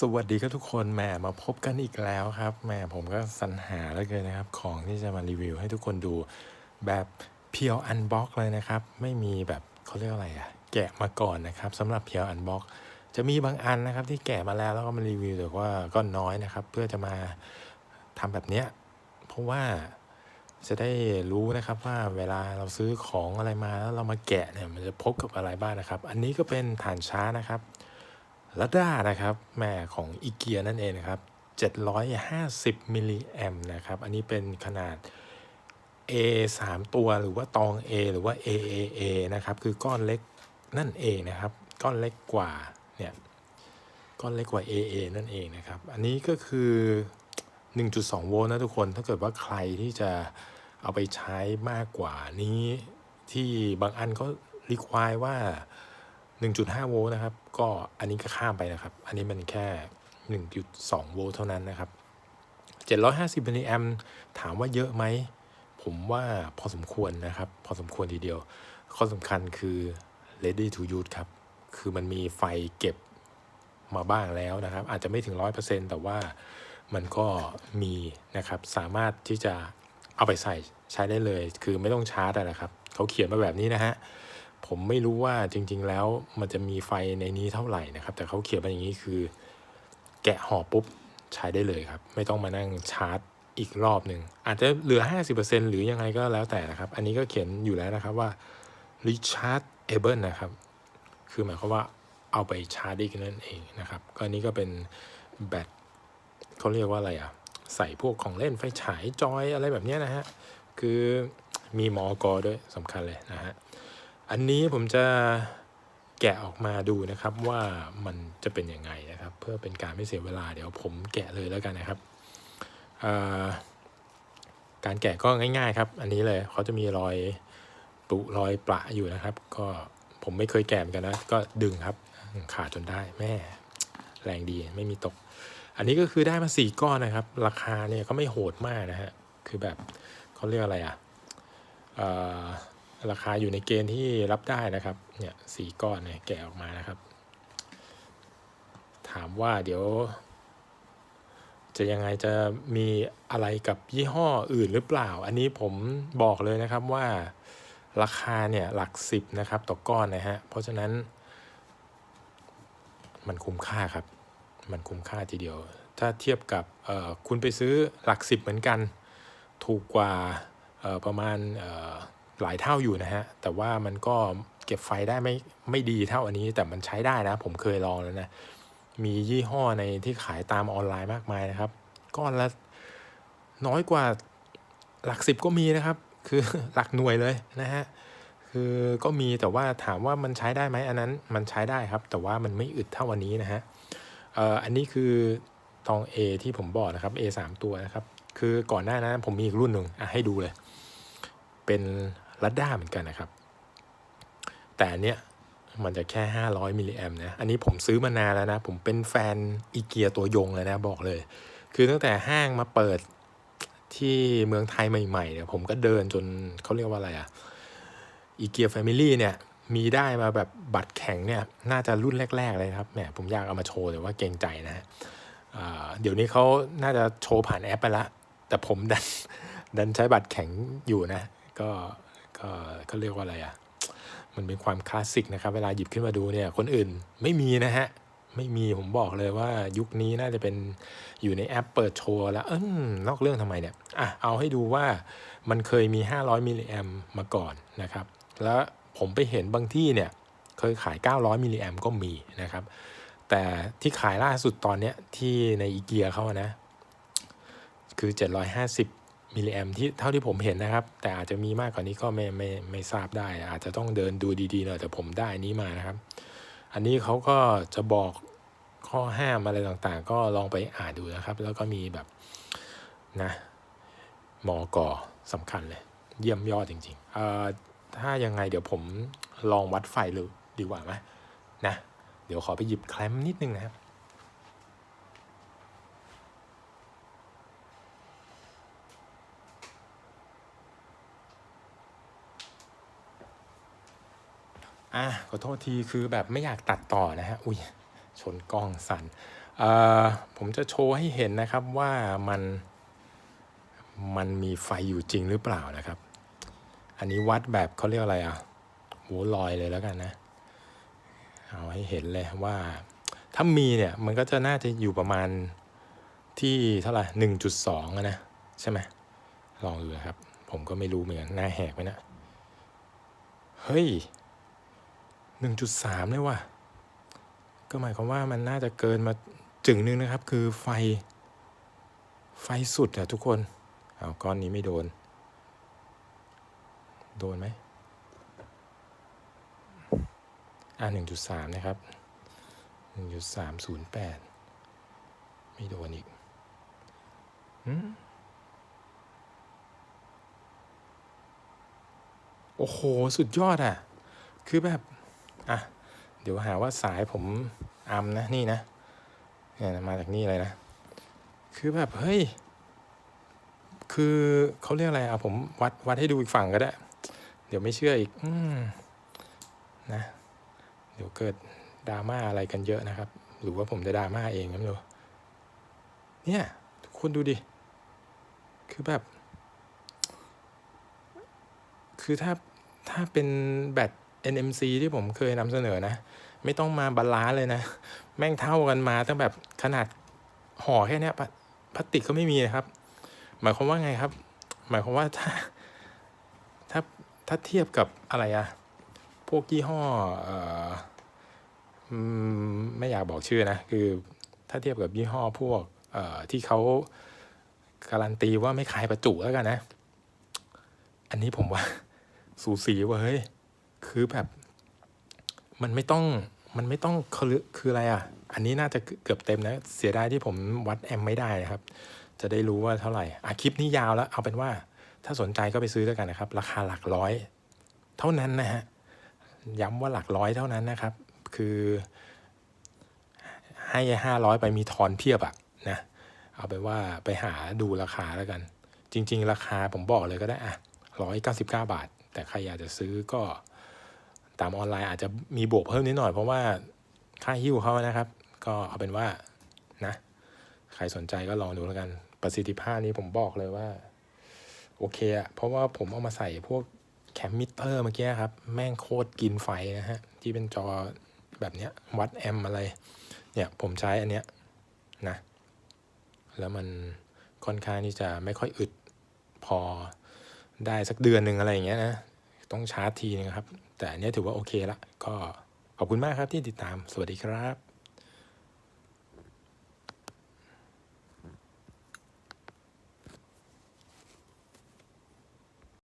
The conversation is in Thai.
สวัสดีครับทุกคนแหมมาพบกันอีกแล้วครับแหมผมก็สรรหาแล้วเกินนะครับ ของที่จะมารีวิวให้ทุกคนดูแบบเพียวอันบ็อกเลยนะครับ ไม่มีแบบเขาเรียกอะไรอะแกะมาก่อนนะครับสำหรับเพียวอันบ็อกจะมีบางอันนะครับ ที่แกะมาแล้วแล้วก็มารีวิวแต่ว่าก็น้อยนะครับ เพื่อจะมาทำแบบเนี้ยเพราะว่าจะได้รู้นะครับว่าเวลาเราซื้อของอะไรมาแล้วเรามาแกะเนี่ยมันจะพบกับอะไรบ้างนะครับ อันนี้ก็เป็นฐานช้านะครับ ลัดด้านะครับแม่ของอีเกียนั่นเองนะครับ 750มิลลิแอมนะครับ อันนี้เป็นขนาด A 3 ตัวหรือว่าตอง A หรือว่า AAA นะครับ คือก้อนเล็กนั่นเองนะครับ ก้อนเล็กกว่าเนี่ยก้อนเล็กกว่า AA นั่นเองนะครับ อันนี้ก็คือ 1.2 โวลต์นะทุกคน ถ้าเกิดว่าใครที่จะเอาไปใช้มากกว่านี้ที่บางอันก็รีควายว่า 1.5 โวลต์นะครับ ก็อันนี้ก็ข้ามไปนะครับ อันนี้มันแค่ 1.2 โวลต์เท่านั้นนะครับ 750มิลลิแอมถามว่าเยอะไหม ผมว่าพอสมควรนะครับ พอสมควรทีเดียว ข้อสำคัญคือ ready to use ครับ คือมันมีไฟเก็บมาบ้างแล้วนะครับ อาจจะไม่ถึง 100%แต่ว่ามันก็มีนะครับ สามารถที่จะเอาไปใส่ใช้ได้เลย คือไม่ต้องชาร์จอะนะครับ เขาเขียนมาแบบนี้นะฮะ ผมไม่รู้ว่าจริง ๆ แล้วมันจะมีไฟในนี้เท่าไหร่นะครับ แต่เขาเขียนมาอย่างนี้คือ แกะห่อปุ๊บใช้ได้เลยครับ ไม่ต้องมานั่งชาร์จอีกรอบหนึ่งอาจจะเหลือ 50%หรือยังไงก็แล้วแต่นะครับ อันนี้ก็เขียนอยู่แล้วนะครับว่า rechargeable นะครับ คือหมายความว่าเอาไปชาร์จได้นั่นเองนะครับ ก็อันนี้ก็เป็นแบตเขาเรียกว่าอะไรอะ ใส่พวกของเล่นไฟฉายจอยอะไรแบบนี้นะฮะ คือมีมอกอด้วยสำคัญเลยนะฮะ อันนี้ผมจะแกะออกมาดูนะครับว่ามันจะเป็นยังไงนะครับ เพื่อเป็นการไม่เสียเวลาเดี๋ยวผมแกะเลยแล้วกันนะครับ การแกะก็ง่าย ๆ ครับ อันนี้เลยเขาจะมีรอยปุรอยประอยู่นะครับ ก็ผมไม่เคยแกะเหมือนกันนะก็ดึงครับขาดจนได้แม่แรงดีไม่มีตก อันนี้ก็คือได้มาสี่ก้อนนะครับ ราคาเนี่ยก็ไม่โหดมากนะฮะคือแบบเขาเรียกอะไรอะเอ่อ ราคาอยู่ในเกณฑ์ที่รับได้นะครับ เนี่ยสีก้อนเนี่ยแกะออกมานะครับ ถามว่าเดี๋ยว จะยังไงจะมีอะไรกับยี่ห้ออื่นหรือเปล่า อันนี้ผมบอกเลยนะครับว่าราคาเนี่ยหลักสิบนะครับต่อก้อนนะฮะ เพราะฉะนั้น มันคุ้มค่าครับ มันคุ้มค่าทีเดียว ถ้าเทียบกับคุณไปซื้อหลักสิบเหมือนกัน ถูกกว่าประมาณ หลายเท่าอยู่นะฮะ แต่ว่ามันก็เก็บไฟได้ไม่ไม่ดีเท่าอันนี้ แต่มันใช้ได้นะ ผมเคยลองแล้วนะ มียี่ห้อในที่ขายตามออนไลน์มากมายนะครับ ก้อนละน้อยกว่าหลักสิบก็มีนะครับ คือหลักหน่วยเลยนะฮะ คือก็มีแต่ว่าถามว่ามันใช้ได้ไหมอันนั้นมันใช้ได้ครับ แต่ว่ามันไม่อึดเท่าวันนี้นะฮะเอ่ออันนี้คือตอง A ที่ผมบอกนะครับ A 3 ตัวนะครับ คือก่อนหน้านั้นผมมีอีกรุ่นหนึ่งอะให้ดูเลย เป็น ลัดด้าเหมือนกันนะครับ แต่อันเนี้ยมันจะแค่ 500 มิลลิแอมนะ อันนี้ผมซื้อมานานแล้วนะ ผมเป็นแฟนอีเกียตัวยงเลยนะบอกเลย คือตั้งแต่ห้างมาเปิดที่เมืองไทยใหม่ๆเนี่ย ผมก็เดินจนเขาเรียกว่าอะไรอะอีเกียแฟมิลี่เนี่ย มีได้มาแบบบัตรแข็งเนี่ย น่าจะรุ่นแรก ๆ เลยครับแหมผมอยากเอามาโชว์แต่ว่าเกรงใจนะฮะเดี๋ยวนี้เขาน่าจะโชว์ผ่านแอปไปละ แต่ผมดันดันใช้บัตรแข็งอยู่นะ ก็ก็ เขาเรียกว่าอะไรอะ่ะมันเป็นความคลาสสิกนะครับเวลาหยิบขึ้นมาดูเนี่ยคนอื่นไม่มีนะฮะไม่มีผมบอกเลยว่ายุคนี้น่าจะเป็นอยู่ในแอปเปิดโชว์แล้วเออนอกเรื่องทำไมเนี่ยอะเอาให้ดูว่ามันเคยมี 500 มิลลิแอมมาก่อนนะครับ แล้วผมไปเห็นบางที่เนี่ยเคยขาย 900 มิลลิแอมก็มีนะครับ แต่ที่ขายล่าสุดตอนเนี้ยที่ในอีเกียเขานะ คือ 750 มิลลิแอมที่เท่าที่ผมเห็นนะครับ แต่อาจจะมีมากกว่านี้ก็ไม่ไม่ไม่ทราบได้ อาจจะต้องเดินดูดีๆหน่อยแต่ผมได้อนนี้มานะครับ อันนี้เขาก็จะบอกข้อห้ามอะไรต่างๆ ก็ลองไปอ่านดูนะครับ แล้วก็มีแบบนะมอกอสำคัญเลย เยี่ยมยอดจริงๆเอ่อถ้ายังไงเดี๋ยวผมลองวัดไฟเลยดีกว่าไหมนะ เดี๋ยวขอไปหยิบแคลมนิดนึงนะครับ อะขอโทษทีคือแบบไม่อยากตัดต่อนะฮะอุ้ยชนกล้องสั่นเอ่อผมจะโชว์ให้เห็นนะครับว่ามันมันมีไฟอยู่จริงหรือเปล่านะครับ อันนี้วัดแบบเขาเรียกอะไรอะโหลอยเลยแล้วกันนะ เอาให้เห็นเลยว่า ถ้ามีเนี่ยมันก็จะน่าจะอยู่ประมาณที่เท่าไหร่หนึ่งจุดสองนะ ใช่ไหมลองดูครับ ผมก็ไม่รู้เหมือนกันหน้าแหกไปนะ เฮ้ย หนึ่งจุดสามเลยว่ะ ก็หมายความว่ามันน่าจะเกินมาจึงนึงนะครับ คือไฟ ไฟสุดอะทุกคน เอาก้อนนี้ไม่โดน โดนไหมอ่าหนึ่งจุดสามนะครับหนึ่งจุดสามศูนย์แปดไม่โดนอีกหืมโอ้โห สุดยอดอะคือแบบ อะ เดี๋ยวหาว่าสายผมอัมนะ นี่นะ เนี่ยมาจากนี่เลยนะ คือแบบ เฮ้ย คือเขาเรียกอะไรอะผมวัดวัดให้ดูอีกฝั่งก็ได้ เดี๋ยวไม่เชื่ออีก อืมนะ เดี๋ยวเกิดดราม่าอะไรกันเยอะนะครับ หรือว่าผมจะดราม่าเองก็ไม่รู้ เนี่ยทุกคนดูดิ คือแบบ คือถ้าถ้าเป็นแบต NMC ที่ผมเคยนำเสนอนะ ไม่ต้องมาบาลานซ์เลยนะ แม่งเท่ากันมาตั้งแบบขนาดห่อแค่เนี้ยพลาสติกก็ไม่มีนะครับ หมายความว่าไงครับ หมายความว่าถ้าถ้าถ้าเทียบกับอะไรอะพวกยี่ห้อเอ่อไม่อยากบอกชื่อนะ คือถ้าเทียบกับยี่ห้อพวกเอ่อที่เขาการันตีว่าไม่ขายประจุแล้วกันนะ อันนี้ผมว่า สูสีว่าเฮ้ย คือแบบ มันไม่ต้องมันไม่ต้องคือคืออะไรอะ อันนี้น่าจะเกือบเต็มนะเสียดายที่ผมวัดแอมไม่ได้นะครับ จะได้รู้ว่าเท่าไหร่อะคลิปนี้ยาวแล้ว เอาเป็นว่า ถ้าสนใจก็ไปซื้อแล้วกันนะครับ ราคาหลักร้อย เท่านั้นนะฮะย้ำว่าหลักร้อยเท่านั้นนะครับ คือให้ห้าร้อยไปมีทอนเพียบอะนะเอาไปว่าไปหาดูราคาแล้วกัน จริง ๆ ราคาผมบอกเลยก็ได้อะร้อยเก้าสิบเก้าบาท แต่ใครอยากจะซื้อก็ ตามออนไลน์อาจจะมีบวกเพิ่มนิดหน่อย เพราะว่าค่าหิ้วเขานะครับ ก็เอาเป็นว่านะใครสนใจก็ลองดูแล้วกัน ประสิทธิภาพนี้ผมบอกเลยว่า โอเคอะเพราะว่าผมเอามาใส่พวกแคมมิเตอร์เมื่อกี้ครับ แม่งโคตรกินไฟนะฮะ ที่เป็นจอแบบเนี้ย วัดแอมอะไร เนี่ยผมใช้อันเนี้ยนะ แล้วมันค่อนข้างที่จะไม่ค่อยอึดพอได้สักเดือนหนึ่งอะไรอย่างเงี้ยนะ ต้องชาร์จทีนึงครับ แต่อันนี้ถือว่าโอเคละก็ขอบคุณมากครับที่ติดตามสวัสดีครับ